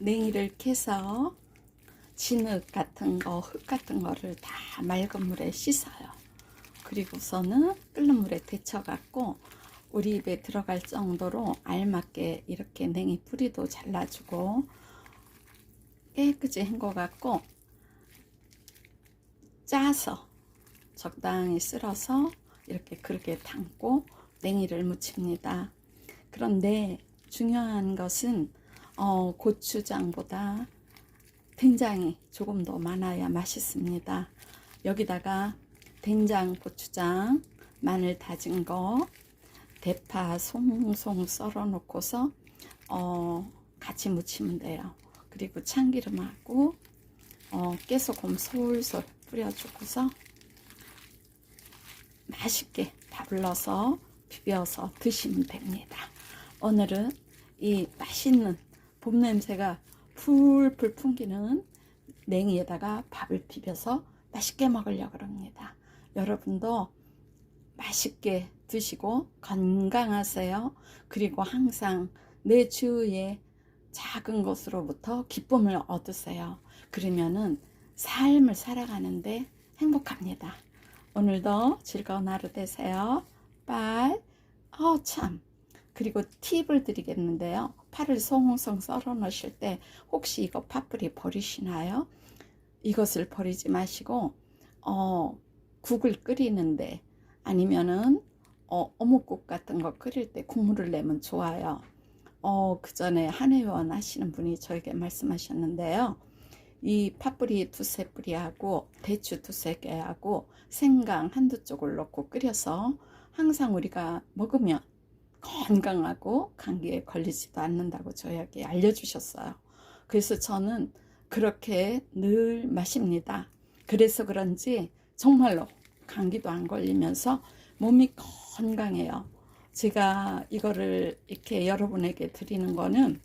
냉이를 캐서 진흙 같은 거, 흙 같은 거를 다 맑은 물에 씻어요. 그리고서는 끓는 물에 데쳐갖고 우리 입에 들어갈 정도로 알맞게 이렇게 냉이 뿌리도 잘라주고 깨끗이 헹궈갖고 짜서 적당히 쓸어서 이렇게 그릇에 담고 냉이를 무칩니다. 그런데 중요한 것은 어, 고추장보다 된장이 조금 더 많아야 맛있습니다. 여기다가 된장, 고추장, 마늘 다진 거, 대파 송송 썰어 놓고서 어, 같이 무치면 돼요. 그리고 참기름하고 어, 깨소금 솔솔 뿌려주고서 맛있게 넣어서 비벼서 드시면 됩니다. 오늘은 이 맛있는 봄 냄새가 풀풀 풍기는 냉이에다가 밥을 비벼서 맛있게 먹으려고 합니다. 여러분도 맛있게 드시고 건강하세요. 그리고 항상 내 주위에 작은 것으로부터 기쁨을 얻으세요. 그러면은 삶을 살아가는데 행복합니다. 오늘도 즐거운 하루 되세요. 빠이. 어, 참. 그리고 팁을 드리겠는데요. 파를 송송 썰어 놓으실 때 혹시 이거 파뿌리 버리시나요? 이것을 버리지 마시고 어, 국을 끓이는데 아니면은 어, 어묵국 같은 거 끓일 때 국물을 내면 좋아요. 어, 그 전에 한의원 하시는 분이 저에게 말씀하셨는데요. 이 파뿌리 두세 뿌리하고 대추 두세 개하고 생강 한두 쪽을 넣고 끓여서 항상 우리가 먹으면 건강하고 감기에 걸리지도 않는다고 저에게 알려주셨어요. 그래서 저는 그렇게 늘 마십니다. 그래서 그런지 정말로 감기도 안 걸리면서 몸이 건강해요. 제가 이거를 이렇게 여러분에게 드리는 거는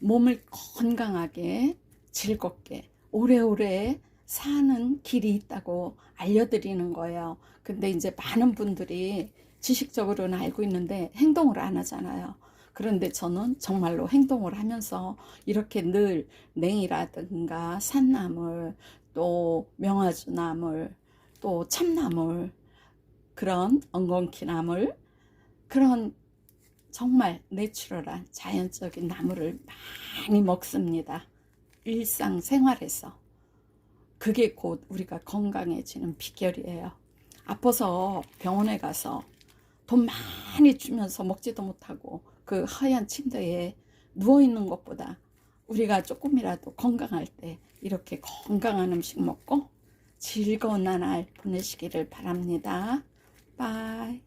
몸을 건강하게 즐겁게 오래오래 사는 길이 있다고 알려드리는 거예요. 근데 이제 많은 분들이 지식적으로는 알고 있는데 행동을 안 하잖아요. 그런데 저는 정말로 행동을 하면서 이렇게 늘 냉이라든가 산나물, 또 명아주나물, 또 참나물, 그런 엉겅퀴나물, 그런 정말 내추럴한 자연적인 나물을 많이 먹습니다. 일상생활에서. 그게 곧 우리가 건강해지는 비결이에요. 아파서 병원에 가서 돈 많이 주면서 먹지도 못하고 그 하얀 침대에 누워 있는 것보다 우리가 조금이라도 건강할 때 이렇게 건강한 음식 먹고 즐거운 나날 보내시기를 바랍니다. 바이.